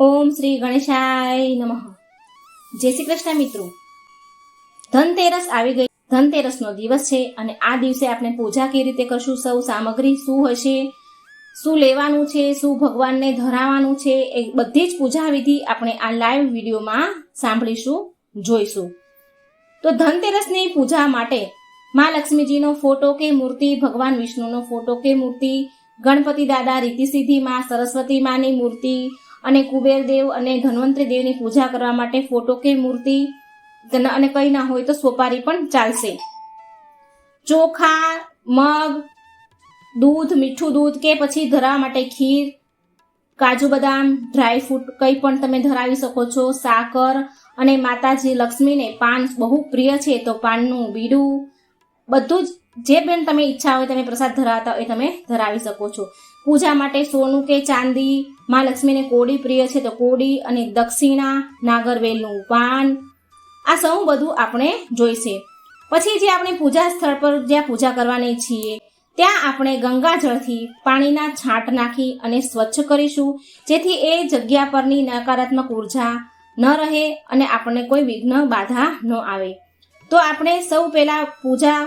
ઓમ શ્રી ગણેશાય નમઃ. જય શ્રી કૃષ્ણ મિત્રો. ધનતેરસ આવી ગઈ. ધનતેરસનો દિવસ છે અને આ દિવસે આપણે પૂજા કેવી રીતે કરશું? સૌ સામગ્રી શું હશે? શું લેવાનું છે? શું ભગવાનને ધરાવવાનું છે? એ બધી જ પૂજા વિધિ આપણે આ લાઈવ વિડીયોમાં સાંભળીશું, જોઈશું. તો ધનતેરસની પૂજા માટે મા લક્ષ્મીજીનો ફોટો કે મૂર્તિ, ભગવાન વિષ્ણુનો ફોટો કે મૂર્તિ, ગણપતિ દાદા રીતિ સિદ્ધિ માં, સરસ્વતી માની મૂર્તિ અને કુબેર દેવ અને ધન્વંતરી દેવની પૂજા કરવા માટે ફોટો કે મૂર્તિ અને કંઈ ના હોય તો સોપારી પણ ચાલશે. ચોખા, મગ, દૂધ, મીઠું દૂધ કે પછી ધરાવવા માટે ખીર, કાજુ બદામ ડ્રાય ફ્રૂટ કંઈ પણ તમે ધરાવી શકો છો, સાકર અને માતાજી લક્ષ્મીને પાન બહુ પ્રિય છે તો પાનનું બીડું બધું જ જે પણ તમે ઈચ્છા હોય, તમે પ્રસાદ ધરાવતા હોય, તમે ધરાવી શકો છો. પૂજા માટે સોનું કે ચાંદી, માં લક્ષ્મીને કોડી પ્રિય છે, તો કોડી અને દક્ષિણા નાગરવેલનું પાન આ સૌ બધું આપણે જોઈશે. પછી જે આપણે પૂજા સ્થળ પર જ્યાં પૂજા કરવાની છીએ, ત્યાં આપણે ગંગાજળથી પાણીના છાંટ નાખી અને સ્વચ્છ કરીશું. જેથી એ જગ્યા પરની નકારાત્મક ઊર્જા ન રહે અને આપણને કોઈ વિઘ્ન બાધા ન આવે. તો આપણે સૌ પહેલાં પૂજા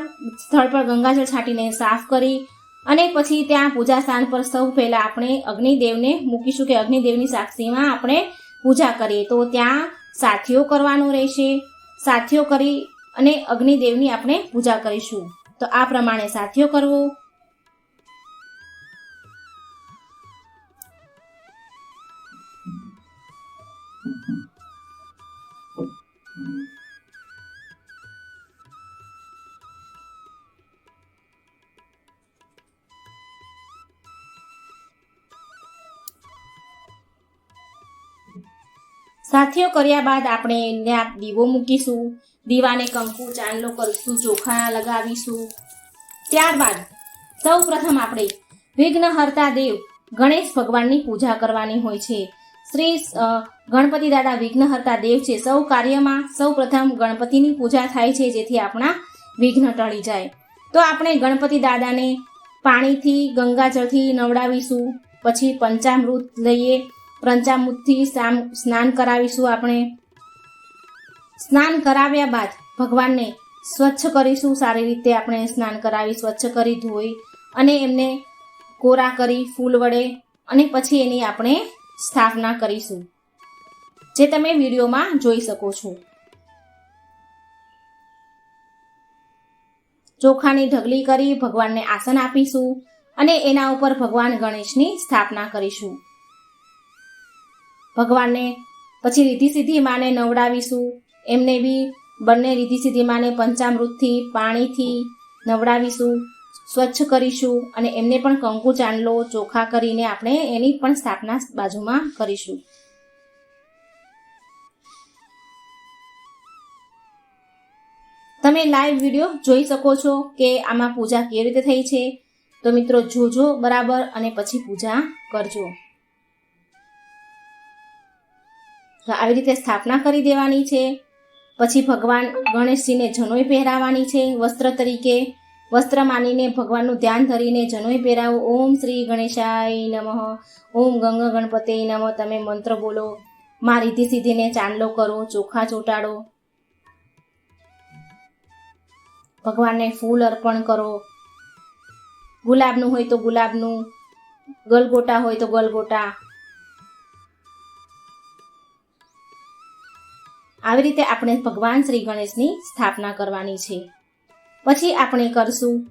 સ્થળ પર ગંગાજળ છાંટીને સાફ કરી અને પછી ત્યાં પૂજા સ્થાન પર સૌ પહેલા આપણે અગ્નિદેવને મૂકીશું કે અગ્નિદેવની સાક્ષીમાં આપણે પૂજા કરીએ. તો ત્યાં સાથીઓ કરવાનો રહેશે. સાથીઓ કરી અને અગ્નિદેવની આપણે પૂજા કરીશું. તો આ પ્રમાણે સાથીઓ કરવો. સાથીઓ, કર્યા બાદ આપણે ત્યાં દીવો મૂકીશું. દીવાને કંકુ, ચાંદલો કરીશું ચોખા લગાવીશું. ત્યારબાદ સૌ પ્રથમ આપણે વિઘ્નહર્તા દેવ ગણેશ ભગવાનની પૂજા કરવાની હોય છે. શ્રી ગણપતિ દાદા વિઘ્નહર્તા દેવ છે. સૌ કાર્યમાં સૌ પ્રથમ ગણપતિની પૂજા થાય છે, જેથી આપણા વિઘ્ન ટળી જાય. તો આપણે ગણપતિ દાદાને પાણીથી, ગંગાજળથી નવડાવીશું, પછી પંચામૃત લઈએ પંચામૃતથી સ્નાન કરાવીશું આપણે. સ્નાન કરાવ્યા બાદ ભગવાનને સ્વચ્છ કરીશું. સારી રીતે આપણે સ્નાન કરાવી, સ્વચ્છ કરી ધોઈ અને એમને કોરા કરી, ફૂલ વડે અને પછી એની આપણે સ્થાપના કરીશું. જે તમે વિડીયોમાં જોઈ શકો છો. ચોખાની ઢગલી કરી ભગવાનને આસન આપીશું અને એના ઉપર ભગવાન ગણેશની સ્થાપના કરીશું. ભગવાનને પછી રીધિ સિદ્ધિ માને નવડાવીશું. એમને બી બંને રીધિ સિદ્ધિ માને પંચામૃતથી, પાણીથી નવડાવીશું, સ્વચ્છ કરીશું અને એમને પણ કંકુ, ચાંદલો, ચોખા કરીને આપણે એની પણ સ્થાપના બાજુમાં કરીશું. તમે લાઈવ વીડિયો જોઈ શકો છો કે આમાં પૂજા કેવી રીતે થઈ છે. તો મિત્રો જોજો બરાબર અને પછી પૂજા કરજો. આવી રીતે સ્થાપના કરી દેવાની છે. પછી ભગવાન ગણેશજીને જનોઈ પહેરાવાની છે. વસ્ત્ર તરીકે વસ્ત્ર માનીને ભગવાનનું ધ્યાન ધરીને જનોઈ પહેરાવો. ઓમ શ્રી ગણેશાય નમઃ. ઓમ ગંગ ગણપતે નમઃ. તમે મંત્ર બોલો. માં રીધી સીધીને ચાંદલો કરો. ચોખા ચોટાડો. ભગવાનને ફૂલ અર્પણ કરો. ગુલાબનું હોય તો ગુલાબનું. ગલગોટા હોય તો ગલગોટા. આવી રીતે આપણે ભગવાન શ્રી ગણેશની સ્થાપના કરવાની છે. પછી આપણે કરશું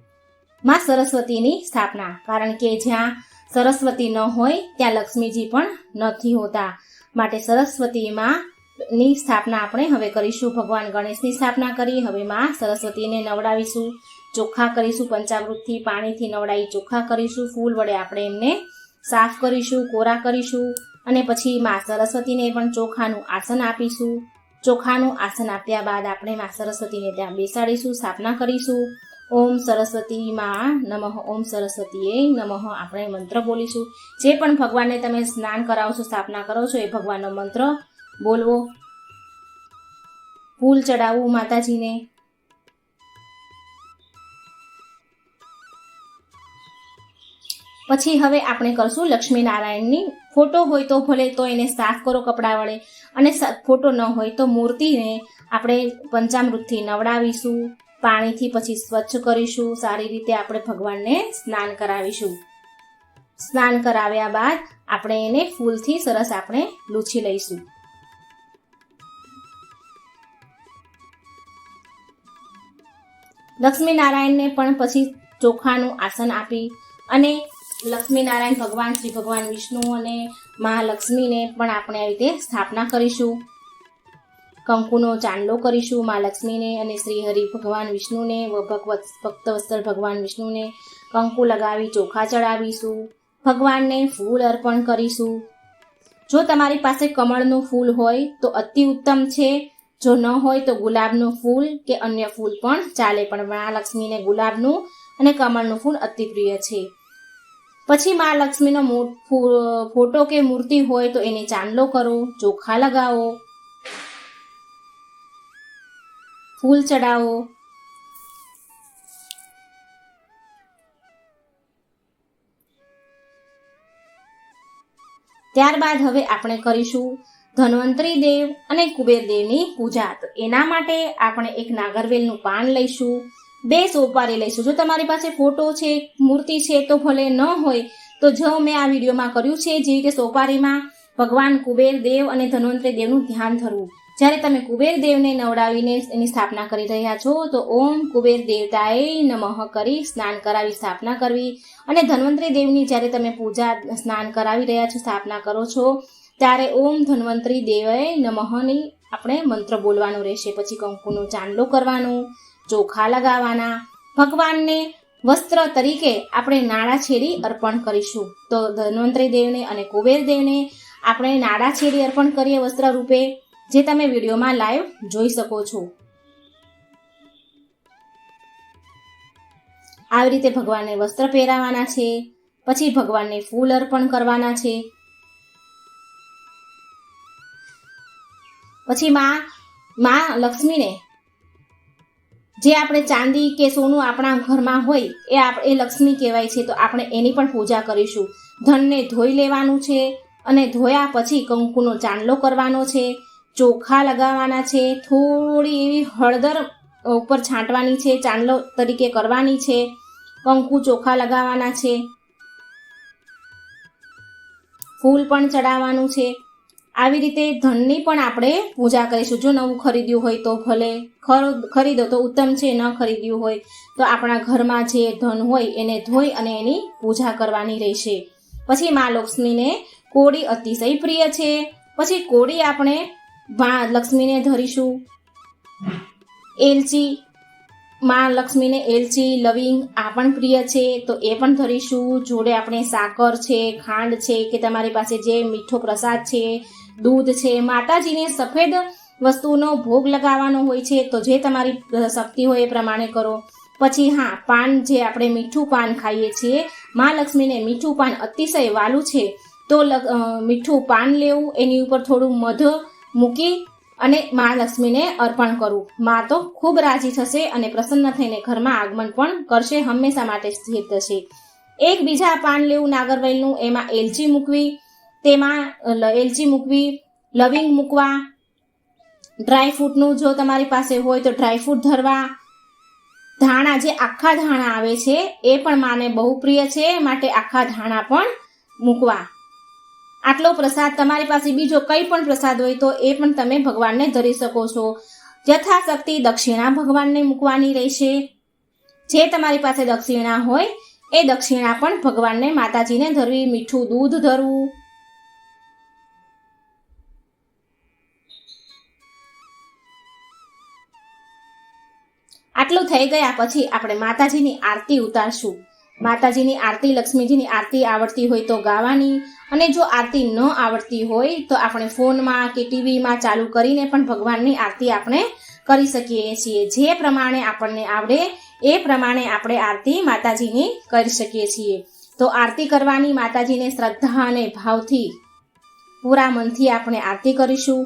માં સરસ્વતીની સ્થાપના, કારણ કે જ્યાં સરસ્વતી ન હોય, ત્યાં લક્ષ્મીજી પણ નથી હોતા. માટે સરસ્વતીમાં ની સ્થાપના આપણે હવે કરીશું. ભગવાન ગણેશની સ્થાપના કરી, હવે માં સરસ્વતીને નવડાવીશું ચોખ્ખા કરીશું, પંચામૃતથી પાણીથી નવડાવી ચોખ્ખા કરીશું, ફૂલ વડે આપણે એમને સાફ કરીશું, કોરા કરીશું, અને પછી માં સરસ્વતીને પણ ચોખાનું આસન આપીશું. ચોખાનું આસન આપ્યા બાદ આપણે માં સરસ્વતીને ત્યાં બેસાડીશું, સ્થાપના કરીશું. ઓમ સરસ્વતી માં નમઃ, ઓમ સરસ્વતીએ નમઃ આપણે મંત્ર બોલીશું. જે પણ ભગવાનને તમે સ્નાન કરાવો છો સ્થાપના કરો છો, એ ભગવાનનો મંત્ર બોલવો. ફૂલ ચડાવવું માતાજીને. પછી હવે આપણે કરશું લક્ષ્મી નારાયણની ફોટો હોય તો ભલે તો એને સાફ કરો કપડાં વડે. અને ફોટો ન હોય તો મૂર્તિને આપણે પંચામૃતથી નવડાવીશું, પાણીથી પછી સ્વચ્છ કરીશું, સારી રીતે આપણે ભગવાનને સ્નાન કરાવીશું. સ્નાન કરાવ્યા બાદ આપણે એને ફૂલથી સરસ આપણે લૂછી લઈશું. લક્ષ્મીનારાયણને પણ પછી ચોખાનું આસન આપી અને લક્ષ્મીનારાયણ ભગવાન, શ્રી ભગવાન વિષ્ણુ અને મહાલક્ષ્મીને પણ આપણે આવી રીતે સ્થાપના કરીશું. કંકુનો ચાંદલો કરીશું મા લક્ષ્મીને અને શ્રી હરિ ભગવાન વિષ્ણુને, ભગવત ભક્તવત્સલ ભગવાન વિષ્ણુને કંકુ લગાવી ચોખા ચડાવીશું, ભગવાનને ફૂલ અર્પણ કરીશું. જો તમારી પાસે કમળનું ફૂલ હોય તો અતિ ઉત્તમ છે, જો ન હોય તો ગુલાબનું ફૂલ કે અન્ય ફૂલ પણ ચાલે, પણ મહાલક્ષ્મીને ગુલાબનું અને કમળનું ફૂલ અતિ પ્રિય છે. પછી મા લક્ષ્મીનો ફોટો કે મૂર્તિ હોય તો એને ચાંદલો કરો, ચોખા લગાવો, ફૂલ ચડાવો. ત્યારબાદ હવે આપણે કરીશું ધન્વંતરી દેવ અને કુબેર દેવની પૂજા. તો એના માટે આપણે એક નાગરવેલનું પાન લઈશું. બે સોપારી લઈશું. જો તમારી પાસે ફોટો છે, મૂર્તિ છે, તો ભલે ન હોય, તો જો મેં આ વિડીયોમાં કર્યું છે. જેવી કે સોપારીમાં ભગવાન કુબેર દેવ અને ધન્વંતરી દેવનું ધ્યાન ધરવું. જ્યારે તમે કુબેર દેવને નવડાવીને એની સ્થાપના કરી રહ્યા છો, તો ઓમ કુબેર દેવતાએ નમઃ કરી સ્નાન કરાવી, સ્થાપના કરવી. અને ધન્વંતરી દેવની જ્યારે તમે પૂજા, સ્નાન કરાવી રહ્યા છો, સ્થાપના કરો છો, ત્યારે ઓમ ધન્વંતરી દેવએ નમઃની આપણે મંત્ર બોલવાનો રહેશે. પછી કંકુનો ચાંદલો કરવાનો. ચોખા લગાવવાના. ભગવાનને વસ્ત્ર તરીકે આપણે નાળા છેડી અર્પણ કરીશું. તો ધન્વંતરી દેવને અને કુબેર દેવને આપણે નાળા છેડી અર્પણ કરીએ વસ્ત્ર રૂપે, જે તમે વિડીયોમાં લાઈવ જોઈ શકો છો. આવી રીતે ભગવાનને વસ્ત્ર પહેરાવાના છે, પછી ભગવાનને ફૂલ અર્પણ કરવાના છે. પછી માં માં લક્ષ્મીને જે આપણે ચાંદી કે સોનું આપણા ઘરમાં હોય, એ એ લક્ષ્મી કહેવાય છે, તો આપણે એની પણ પૂજા કરીશું. ધનને ધોઈ લેવાનું છે અને ધોયા પછી કંકુનો ચાંદલો કરવાનો છે, ચોખા લગાવવાના છે, થોડી એવી હળદર ઉપર છાંટવાની છે, ચાંદલો તરીકે કરવાની છે, કંકુ ચોખા લગાવવાના છે, ફૂલ પણ ચડાવવાનું છે. આવી રીતે ધનની પણ આપણે પૂજા કરીશું. જો નવું ખરીદ્યું હોય તો ભલે ખર- ખરીદો તો ઉત્તમ છે, ન ખરીદ્યું હોય તો આપણા ઘરમાં જે ધન હોય એને ધોઈ અને એની પૂજા કરવાની રહેશે. પછી મા લક્ષ્મીને કોળી અતિશય પ્રિય છે. પછી કોળી આપણે મા લક્ષ્મીને ધરીશું. એલચી, મા લક્ષ્મીને એલચી, લવિંગ આ પણ પ્રિય છે, તો એ પણ ધરીશું. જોડે આપણે સાકર છે, ખાંડ છે, કે તમારી પાસે જે મીઠો પ્રસાદ છે દૂધ છે. માતાજીને સફેદ વસ્તુનો ભોગ લગાવવાનો હોય છે, તો જે તમારી શક્તિ હોય એ પ્રમાણે કરો. પછી હા, પાન જે આપણે મીઠું પાન ખાઈએ છીએ, મા લક્ષ્મીને મીઠું પાન અતિશય વાલું છે, તો મીઠું પાન લેવું, એની ઉપર થોડું મધ મૂકી અને મા લક્ષ્મીને અર્પણ કરવું. મા તો ખૂબ રાજી થશે અને પ્રસન્ન થઈને ઘરમાં આગમન પણ કરશે, હંમેશા માટે સ્થિર થશે એક બીજા પાન લેવું નાગરવેલનું, એમાં એલચી મૂકવી તેમાં એલચી મૂકવી, લવિંગ મૂકવા ડ્રાયફ્રૂટનું જો તમારી પાસે હોય તો ડ્રાયફ્રૂટ ધરવા. ધાણા, જે આખા ધાણા આવે છે, એ પણ માને બહુ પ્રિય છે માટે આખા ધાણા પણ મૂકવા. આટલો પ્રસાદ તમારી પાસે, બીજો કંઈ પણ પ્રસાદ હોય તો એ પણ તમે ભગવાનને ધરી શકો છો. યથાશક્તિ દક્ષિણા ભગવાનને મૂકવાની રહેશે. જે તમારી પાસે દક્ષિણા હોય, એ દક્ષિણા પણ ભગવાનને માતાજીને ધરવી, મીઠું દૂધ ધરવું. આટલું થઈ ગયા પછી આપણે માતાજીની આરતી ઉતારશું. માતાજીની આરતી, લક્ષ્મીજીની આરતી આવડતી હોય તો ગાવાની અને જો આરતી ન આવડતી હોય તો આપણે ફોનમાં કે ટીવીમાં ચાલુ કરીને પણ ભગવાનની આરતી આપણે કરી શકીએ છીએ. જે પ્રમાણે આપણને આવડે એ પ્રમાણે આપણે આરતી માતાજીની કરી શકીએ છીએ. તો આરતી કરવાની માતાજીને શ્રદ્ધા અને ભાવથી પૂરા મનથી આપણે આરતી કરીશું.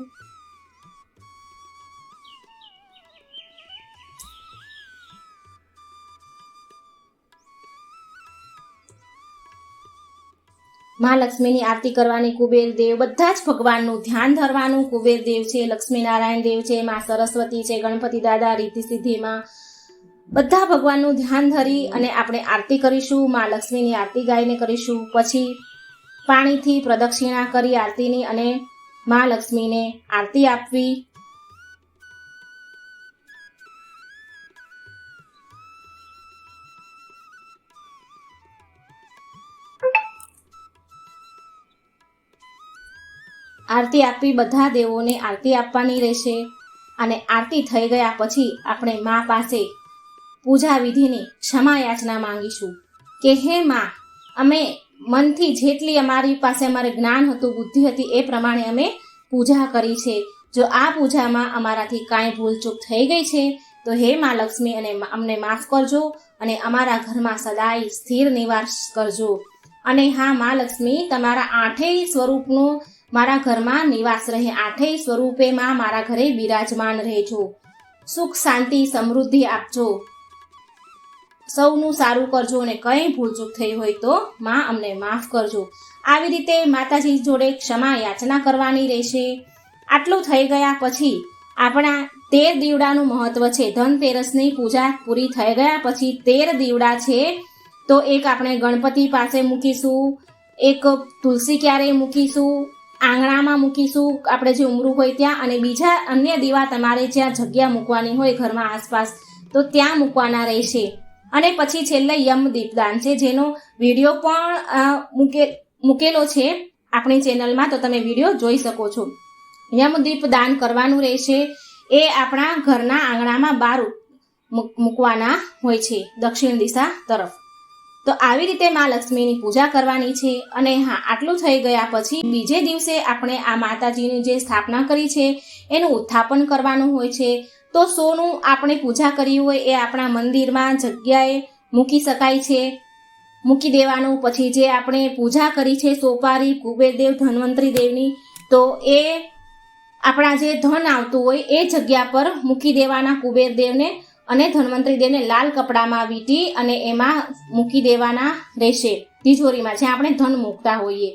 મહાલક્ષ્મીની આરતી કરવાની કુબેર દેવ, બધા જ ભગવાનનું ધ્યાન ધરવાનું કુબેર દેવ છે, લક્ષ્મીનારાયણ દેવ છે, મા સરસ્વતી છે, ગણપતિ દાદા, રીતિ સિદ્ધિમાં બધા ભગવાનનું ધ્યાન ધરી અને આપણે આરતી કરીશું, મા લક્ષ્મીની આરતી ગાઈને કરીશું, પછી પાણીથી પ્રદક્ષિણા કરી આરતીની અને મા લક્ષ્મીને આરતી આપવી. આરતી આપી બધા દેવોને આરતી આપવાની રહેશે અને આરતી થઈ ગયા પછી આપણે મા પાસે પૂજા વિધિની ક્ષમા યાચના માંગીશું કે હે મા, અમે મનથી જેટલી અમારી પાસે અમારે જ્ઞાન હતું, બુદ્ધિ હતી એ પ્રમાણે અમે પૂજા કરી છે. જો આ પૂજામાં અમારાથી કાંઈ ભૂલચૂક થઈ ગઈ છે, તો હે મા લક્ષ્મી, અને અમને માફ કરજો અને અમારા ઘરમાં સદાય સ્થિર નિવાસ કરજો. અને હા, મા લક્ષ્મી, તમારા આઠેય સ્વરૂપનો મારા ઘરમાં નિવાસ રહે આઠેય સ્વરૂપે માં મારા ઘરે બિરાજમાન રહેજો સુખ, શાંતિ, સમૃદ્ધિ આપજો. સૌનું સારું કરજો અને કંઈ ભૂલચૂક થઈ હોય તો માં અમને માફ કરજો. આવી રીતે માતાજી જોડે ક્ષમા યાચના કરવાની રહેશે. આટલું થઈ ગયા પછી આપણા તેર દીવડાનું મહત્વ છે. ધનતેરસની પૂજા પૂરી થઈ ગયા પછી તેર દીવડા છે તો એક આપણે ગણપતિ પાસે મૂકીશું, એક તુલસી ક્યારે મૂકીશું આંગણામાં મૂકીશું, આપણે જે ઉમરું હોય ત્યાં અને બીજા અન્ય દીવા તમારે જ્યાં જગ્યા મૂકવાની હોય ઘરમાં આસપાસ, તો ત્યાં મૂકવાના રહેશે. અને પછી છેલ્લે યમ દીપદાન છે, જેનો વીડિયો પણ મૂકે, મૂકેલો છે આપણી ચેનલમાં, તો તમે વીડિયો જોઈ શકો છો. યમદીપ દાન કરવાનું રહેશે, એ આપણા ઘરના આંગણામાં બાર મૂક- મૂકવાના હોય છે, દક્ષિણ દિશા તરફ. તો આવી રીતે મા લક્ષ્મીની પૂજા કરવાની છે અને હા, આટલું થઈ ગયા પછી બીજે દિવસે આપણે આ માતાજીની જે સ્થાપના કરી છે, એનું ઉત્થાપન કરવાનું હોય છે. તો સોનું આપણે પૂજા કરી હોય એ આપણા મંદિરમાં જગ્યાએ મૂકી શકાય છે. મૂકી દેવાનું. પછી જે આપણે પૂજા કરી છે સોપારી, કુબેરદેવ, ધન્વંતરી દેવની, તો એ આપણા જે ધન આવતું હોય એ જગ્યા પર મૂકી દેવાના કુબેરદેવને અને ધન્વંતરી દેવને લાલ કપડામાં વીંટી અને એમાં મૂકી દેવાના રહેશે તિજોરીમાં, જ્યાં આપણે ધન મૂકતા હોઈએ.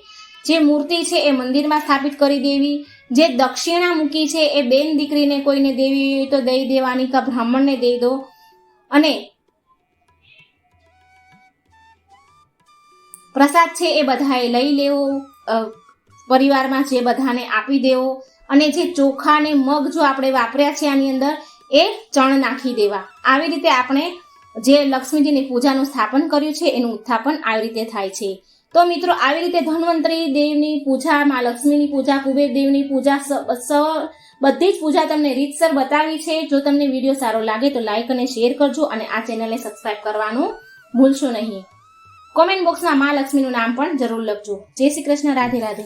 જે મૂર્તિ છે એ મંદિરમાં સ્થાપિત કરી દેવી, જે દક્ષિણા મૂકી છે એ બેન દીકરીને કોઈને દેવી હોય તો દઈ દેવાની કે બ્રાહ્મણને દઈ દો. અને પ્રસાદ છે એ બધાએ લઈ લેવો પરિવારમાં જે બધાને આપી દેવો. અને જે ચોખા ને મગ જો આપણે વાપર્યા છે આની અંદર એ ચણ નાખી દેવા. આવી રીતે આપણે જે લક્ષ્મીજીની પૂજાનું સ્થાપન કર્યું છે, એનું ઉત્થાપન આવી રીતે થાય છે. તો મિત્રો, આવી રીતે ધન્વંતરી દેવની પૂજા, માં લક્ષ્મીની પૂજા, કુબેર દેવની પૂજા, સ- બધી જ પૂજા તમને રીતસર બતાવી છે. જો તમને વીડિયો સારો લાગે તો લાઈક અને શેર કરજો અને આ ચેનલને સબસ્ક્રાઇબ કરવાનું ભૂલશો નહીં. કોમેન્ટ બોક્સમાં મા લક્ષ્મીનું નામ પણ જરૂર લખજો. જય શ્રી કૃષ્ણ, રાધે રાધે.